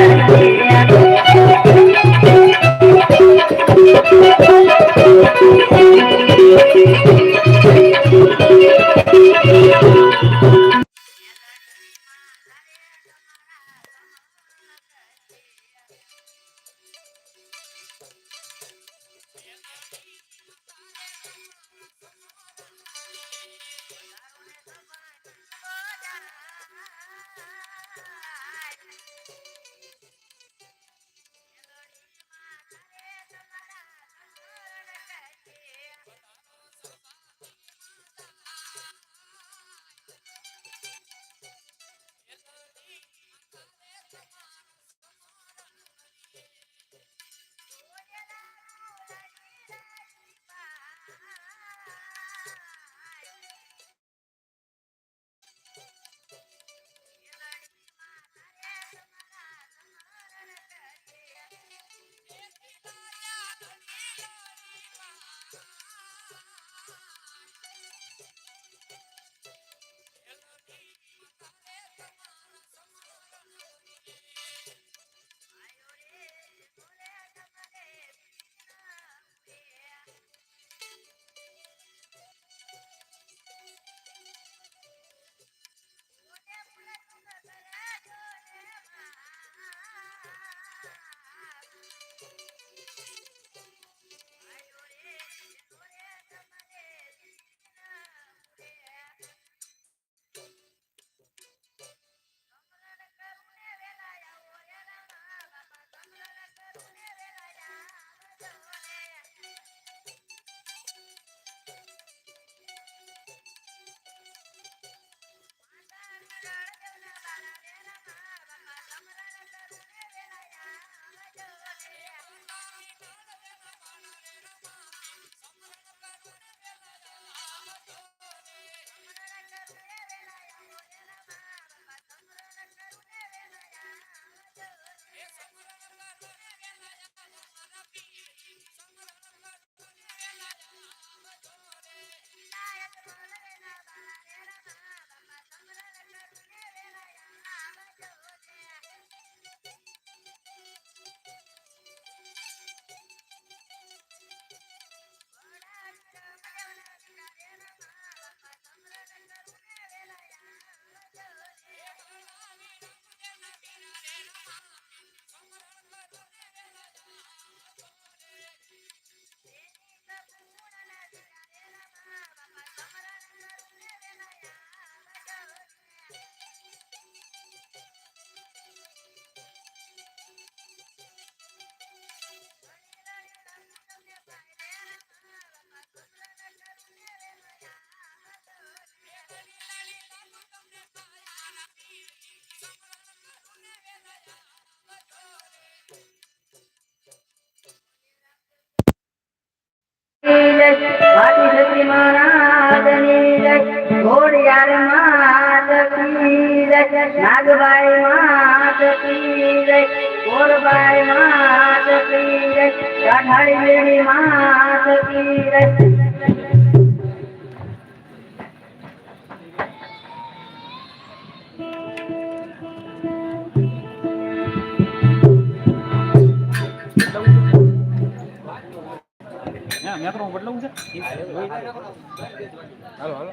Thank you. નાગભાઈ માત કી જય ગોરભાઈ માત કી જય અઢાડી મેળી માત કી જય હા, મેં તો બદલાવું છે હાલો હાલો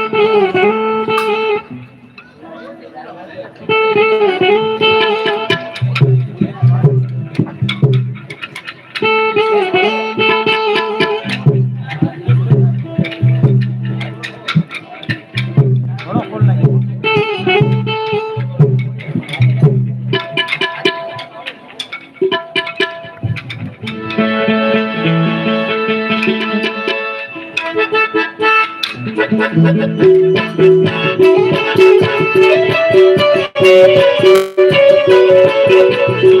એવા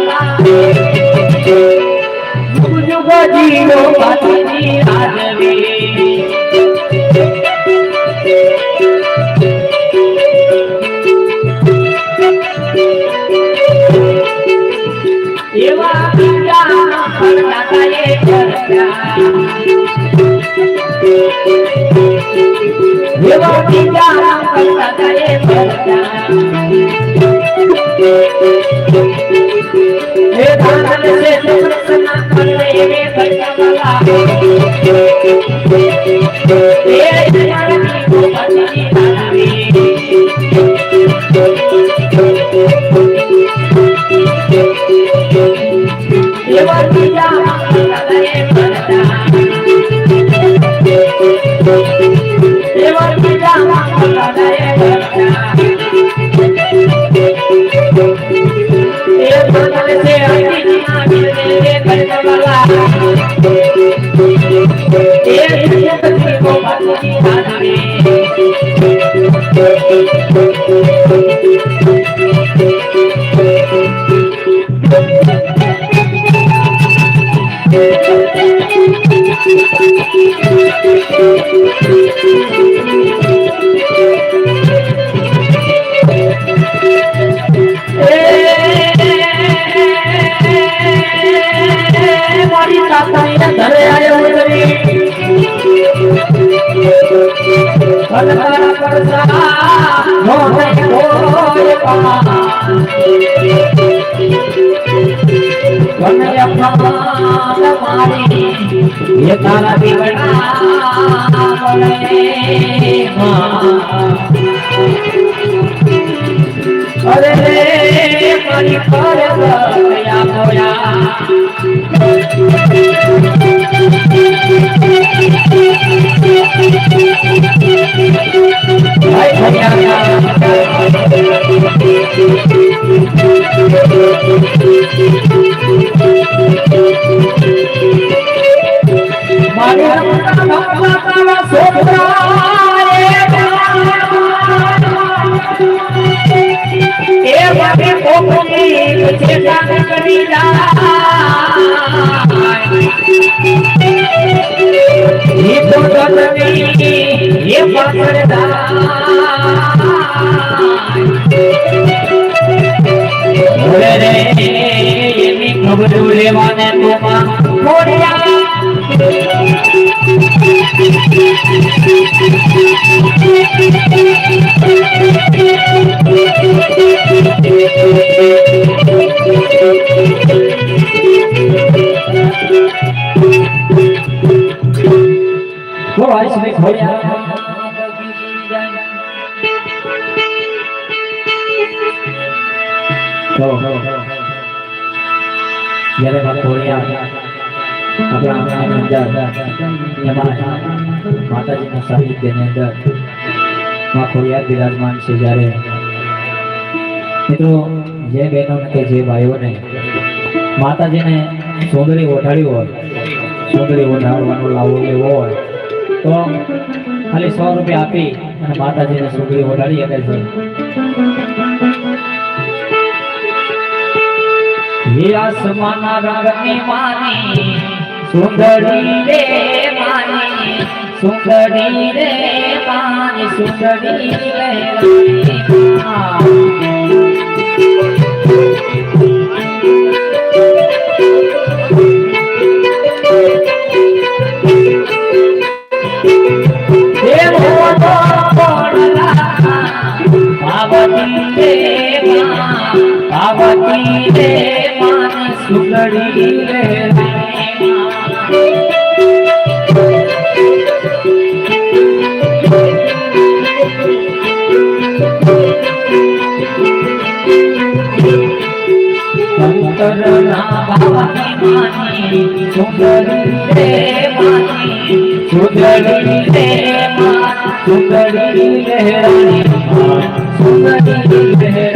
જુગ જુગ જીવો રાજવી. દાનવી એવા ભલતારા પરસા મોને કોઈ પા કનૈયા પાલ મારી એ તારા દીવડા બોલે માં અરે રે મારી પર ગયા મોયા Thank you. બાપે કોકની ચેતા કરી એ તો તનની એ પાછળદા રે એની ખબર લેવાને બોલો આઈસ ને જ્યારે ખોડિયા આપણા આંગણાની અંદર માતાજીના સાનિધ્યની અંદર છે જ્યારે મિત્રો, જે બહેનોને કે જે ભાઈઓને માતાજીને સોંદરી ઓઢાડ્યું હોય સોંદરી ઓઢાડવાનો લાવો લેવો હોય. તો ખાલી સો રૂપિયા આપી અને માતાજીને સુંદરી ઓઢાડી શકે છે આસમાના રંગની માની, સુંદરી રે માની, સુંદરી રે માની, સુંદરી રે રાણી. સુંદરી રે સુંદરી રે સુંદરી રે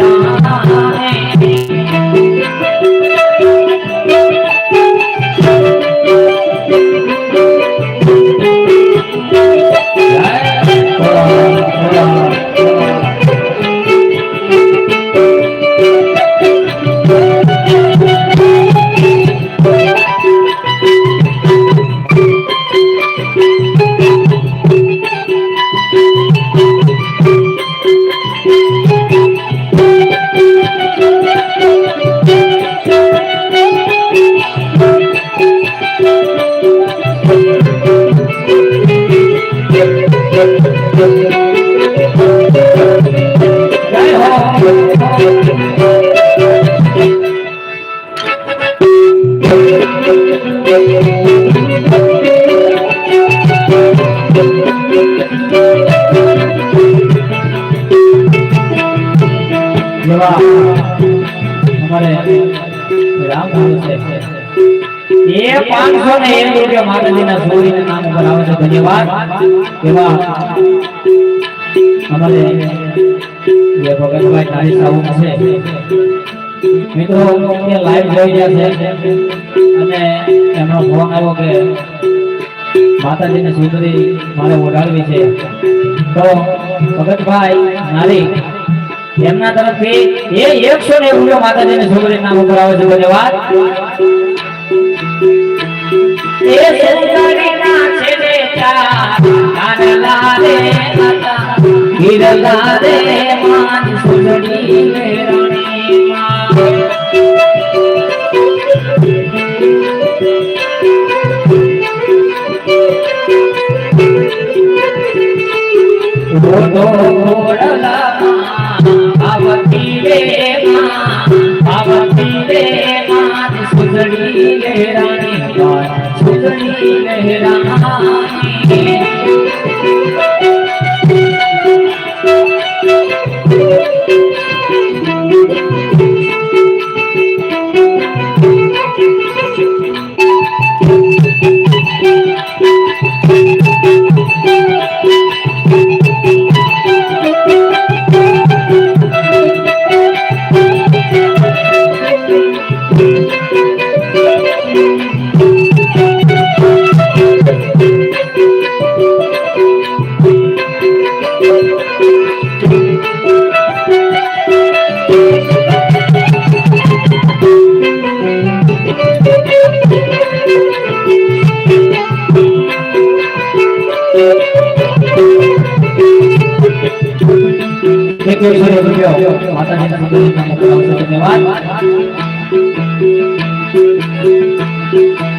એ પાંચસો ને એક રૂપિયા માતાજીના છોડીના નામ ઉપર આવે છે ધન્યવાદ એવા અમારે જે ભગતભાઈ તારી સાહુ છે. મિત્રો એ લાઈવ જોઈ રહ્યા છે. અને એમનો ફોન આવ્યો કે માતાજીને સુંદરી મારે ઓઢાડવી છે. તો ભગતભાઈ નારી, એમના તરફથી એ એકસો ને રૂપિયો માતાજીને સુંદરી નામ ઉપર આવે છે. ધન્યવાદ. એ સુંદરીના છે બેટા કાનલા રે માતા. હિરલા રે માન સુંદરી રે રાણી માં મોટો ઘોડલા પાવતી રે માં પાવતી રે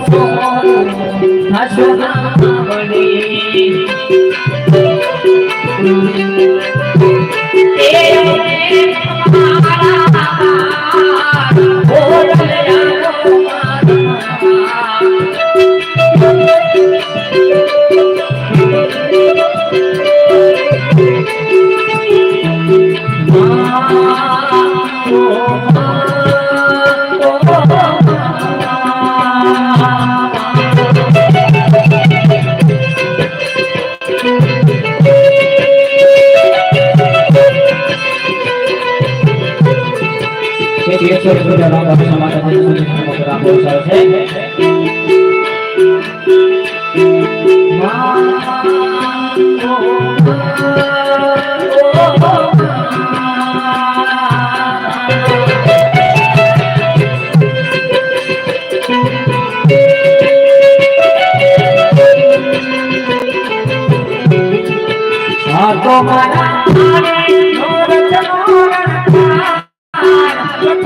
સોરો સોરો છે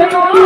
Come on.